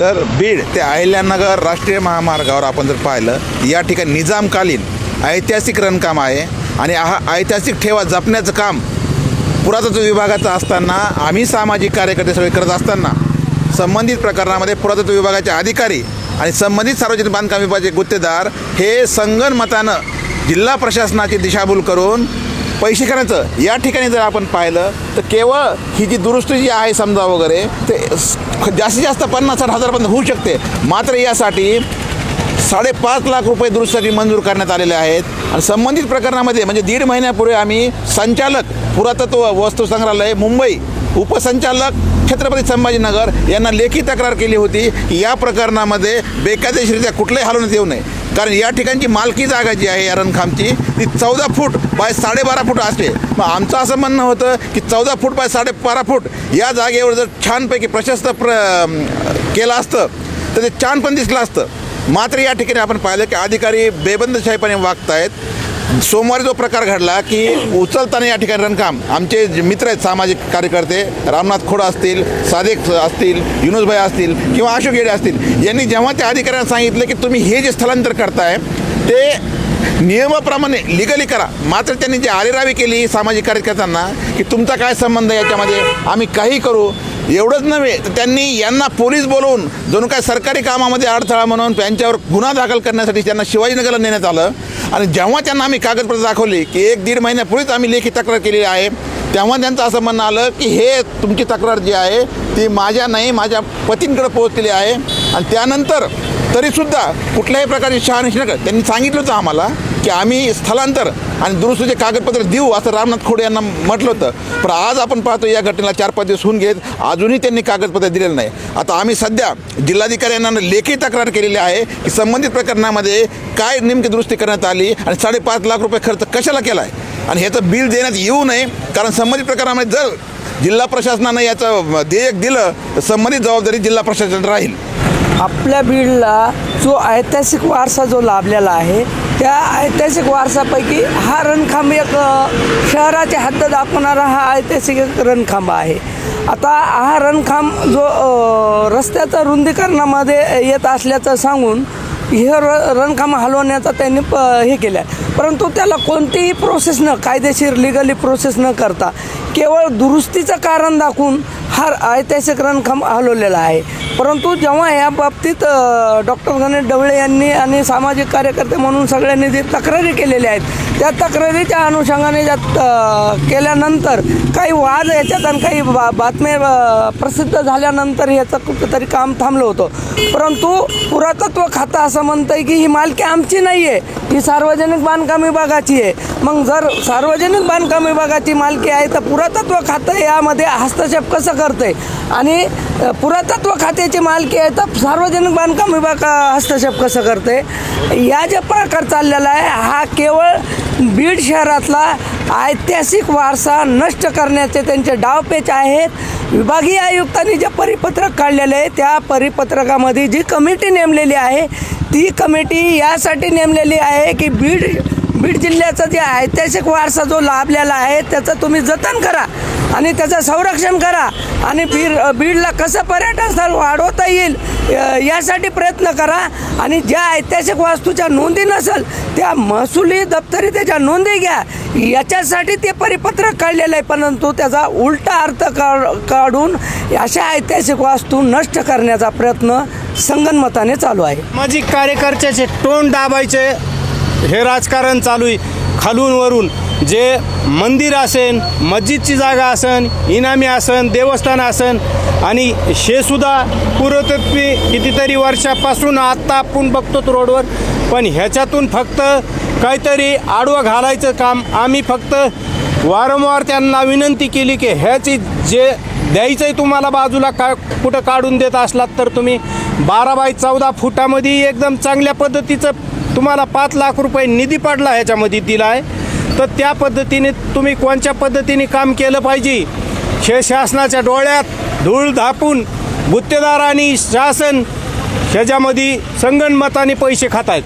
तर बीड ते अहिल्यानगर राष्ट्रीय महामार्गावर आपण जर पाहिलं या ठिकाणी निजामकालीन ऐतिहासिक रणकाम आहे आणि हा ऐतिहासिक ठेवा जपण्याचं काम पुरातत्व विभागाचं असताना आम्ही सामाजिक कार्यकर्ते सगळे करत असताना संबंधित प्रकरणामध्ये पुरातत्व विभागाचे अधिकारी आणि संबंधित सार्वजनिक बांधकाम विभागाचे गुत्तेदार हे संगणमतानं जिल्हा प्रशासनाची दिशाभूल करून पैसे करायचं. या ठिकाणी जर आपण पाहिलं तर केवळ ही जी दुरुस्ती जी आहे समजा वगैरे ते जास्तीत जास्त पन्नास साठ हजारपर्यंत होऊ शकते. मात्र यासाठी साडेपाच लाख रुपये दुरुस्तीसाठी मंजूर करण्यात आलेले आहेत. आणि संबंधित प्रकरणामध्ये म्हणजे दीड महिन्यापूर्वी आम्ही संचालक पुरातत्व वस्तू संग्रहालय मुंबई उपसंचालक छत्रपती संभाजीनगर यांना लेखी तक्रार केली होती की या प्रकरणामध्ये बेकायदेशीरित्या कुठलंही हलवण्यात येऊ नये. कारण या ठिकाणची मालकी जागा जी आहे या रनखामची ती चौदा फूट बाय साडेबारा फूट असते. मग आमचं असं म्हणणं होतं की चौदा फूट बाय साडेबारा फूट या जागेवर जर छानपैकी प्रशस्त प्र केलं असतं तर ते छान पण दिसलं असतं. मात्र या ठिकाणी आपण पाहिलं की अधिकारी बेबंदशाहीपणे वागत आहेत सोमवारी जो प्रकार घडला की उचलताना या ठिकाणी रणकाम. आमचे जे मित्र आहेत सामाजिक कार्यकर्ते रामनाथ खोडा असतील सादेक असतील युनुसभाई असतील किंवा अशोक येडे असतील यांनी जेव्हा त्या अधिकाऱ्यांना सांगितलं की तुम्ही हे जे स्थलांतर करताय ते नियमाप्रमाणे लिगली करा. मात्र त्यांनी जी आरेरावी केली सामाजिक कार्यकर्त्यांना की तुमचा काय संबंध आहे याच्यामध्ये? आम्ही काही करू. एवढंच नव्हे तर त्यांनी यांना पोलीस बोलवून जणू काय सरकारी कामामध्ये अडथळा म्हणून त्यांच्यावर गुन्हा दाखल करण्यासाठी त्यांना शिवाजीनगरला नेण्यात आलं. आणि जेव्हा त्यांना आम्ही कागदपत्र दाखवली की एक दीड महिन्यापूर्वीच आम्ही लेखी तक्रार केलेली आहे तेव्हा त्यांचं असं म्हणणं आलं की हे तुमची तक्रार जी आहे ती माझ्या नाही माझ्या पतींकडे पोहोचलेली आहे. आणि त्यानंतर तरीसुद्धा कुठल्याही प्रकारची शहानिशी नका. त्यांनी सांगितलं होतं आम्हाला की आम्ही स्थलांतर आणि दुरुस्तीचे कागदपत्र देऊ असं रामनाथ खोडे यांना म्हटलं होतं. पण आज आपण पाहतो या घटनेला चार पाच दिवस होऊन घेत अजूनही त्यांनी कागदपत्र दिलेलं नाही. आता आम्ही सध्या जिल्हाधिकारी यांना लेखी तक्रार केलेली आहे की संबंधित प्रकरणामध्ये काय नेमकी दुरुस्ती करण्यात आली आणि साडेपाच लाख रुपये खर्च कशाला केला आहे आणि ह्याचं बिल देण्यात येऊ नये कारण संबंधित प्रकरणामध्ये जर जिल्हा प्रशासनानं याचं देयक दिलं तर संबंधित जबाबदारी जिल्हा प्रशासन राहील. आपल्या बीडला जो ऐतिहासिक वारसा जो लाभलेला आहे त्या ऐतिहासिक वारसापैकी हा रणखांब एक अ, शहराची हद्द दाखवणारा हा ऐतिहासिक एक रणखांब आहे. आता हा रणखांब जो रस्त्याच्या रस्त्याचं रुंदीकरणामध्ये येत असल्याचं सांगून हे र रणखांब हलवण्याचा त्यांनी प हे केलं आहे परंतु त्याला कोणतीही प्रोसेस न कायदेशीर लिगली प्रोसेस न करता केवळ दुरुस्तीचं कारण दाखवून हा ऐतिहासिक रणखांब हलवलेला आहे. परंतु जेव्हा या बाबतीत डॉक्टर गणेश डवळे यांनी आणि सामाजिक कार्यकर्ते म्हणून सगळ्यांनी जे तक्रारी केलेल्या आहेत त्या तक्रारीच्या अनुषंगाने ज्यात केल्यानंतर काही वाद याच्यात आणि काही बा बातम्या प्रसिद्ध झाल्यानंतर याचं कुठंतरी काम थांबलं होतं. परंतु पुरातत्व खातं असं म्हणतं आहे की ही मालकी आमची नाही आहे ही सार्वजनिक बांधकाम विभागाची आहे. मग जर सार्वजनिक बांधकाम विभागाची मालकी आहे तर पुरातत्व खातं यामध्ये हस्तक्षेप कसं करते आणि पुरातत्व खात्याची मालकी आहे तर सार्वजनिक बांधकाम विभाग हस्तक्षेप कसं करते या जे प्रकार चाललेला आहे हा केवळ बीड शहरातला ऐतिहासिक वारसा नष्ट करण्याचे त्यांचे डावपेच आहेत. विभागीय आयुक्तांनी जे परिपत्रक काढलेले आहे त्या परिपत्रकामध्ये जी कमिटी नेमलेली आहे ती कमिटी यासाठी नेमलेली आहे की बीड बीड जिल्ह्याचा जे ऐतिहासिक वारसा जो लाभलेला आहे त्याचं तुम्ही जतन करा आणि त्याचं संरक्षण करा आणि बीड बीडला कसं पर्यटन स्थळ वाढवता येईल यासाठी प्रयत्न करा आणि ज्या ऐतिहासिक वास्तूच्या नोंदी नसेल त्या महसुली दप्तरी त्याच्या नोंदी घ्या. याच्यासाठी ते परिपत्रक काढलेलं आहे परंतु त्याचा उलटा अर्थ काढ काढून अशा ऐतिहासिक वास्तू नष्ट करण्याचा प्रयत्न संगनमताने चालू आहे. माझी कार्यकर्त्याचे तोंड दाबायचे हे राजकारण चालू आहे. खालून वरून जे मंदिर असेल मस्जिदची जागा असन इनामी असन देवस्थान असन आणि हेसुद्धा पुरातत्वी कितीतरी वर्षापासून आत्ता आपण बघतो रोडवर पण ह्याच्यातून फक्त काहीतरी आडवं घालायचं काम आम्ही फक्त वारंवार त्यांना विनंती केली की ह्याची जे द्यायचं आहे तुम्हाला बाजूला का कुठं काढून देत असलात तर तुम्ही बारा बाय चौदा फुटामध्ये एकदम चांगल्या पद्धतीचं तुम्हाला पाच लाख रुपये निधी पडला ह्याच्यामध्ये दिला आहे. तर त्या पद्धतीने तुम्ही कोणत्या पद्धतीने काम केलं पाहिजे? हे शासनाच्या डोळ्यात धूळ धापून गुत्तेदार आणि शासन ह्याच्यामध्ये संगणमताने पैसे खात आहेत